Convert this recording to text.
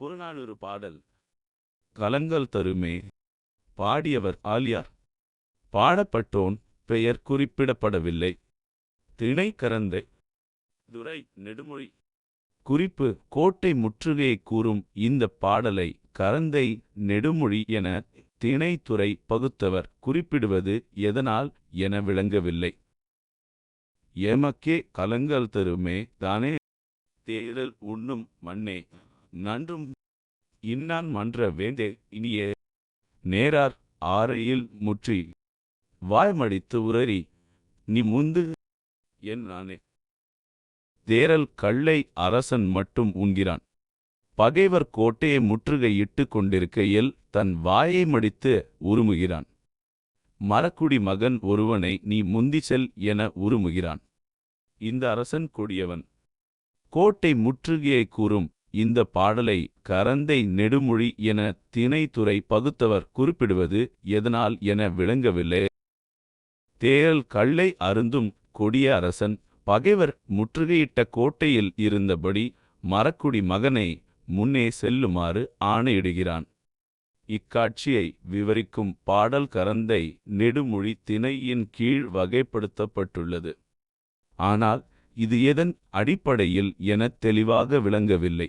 புறநானூறு பாடல். கலங்கள் தருமே. பாடியவர் ஆலியார். பாடப்பட்டோன் பெயர் குறிப்பிடப்படவில்லை. திணை கரந்தை. துரை நெடுமொழி. குறிப்பு கோட்டை முற்றுகையை கூறும் இந்த பாடலை கரந்தை நெடுமொழி என திணைத்துறை பகுத்தவர் குறிப்பிடுவது எதனால் என விளங்கவில்லை. எமக்கே கலங்கள் தருமே தானே. தேரல் உண்ணும் மண்ணே. நன்றும் இன்னான் மன்ற வேந்தே இனியே. நேரார் ஆரையில் முற்றி வாய்மடித்து உரறி நீ முந்து என் நானே. தேரல் கள்ளை அரசன் மட்டும் உண்கிறான். பகைவர் கோட்டையை முற்றுகையிட்டு கொண்டிருக்கையில் தன் வாயை மடித்து உருமுகிறான். மரக்குடி மகன் ஒருவனை நீ முந்தி செல் என உருமுகிறான். இந்த அரசன் கொடியவன். கோட்டை முற்றுகையை கூறும் இந்த பாடலை கரந்தை நெடுமொழி என திணைத்துறை பகுத்தவர் குறிப்பிடுவது எதனால் என விளங்கவில்லை. தேரல் கள்ளை அருந்தும் கொடிய அரசன் பகைவர் முற்றுகையிட்ட கோட்டையில் இருந்தபடி மரக்குடி மகனை முன்னே செல்லுமாறு ஆணையிடுகிறான். இக்காட்சியை விவரிக்கும் பாடல் கரந்தை நெடுமொழி திணையின் கீழ் வகைப்படுத்தப்பட்டுள்ளது. ஆனால் இது எதன் அடிப்படையில் என தெளிவாக விளங்கவில்லை.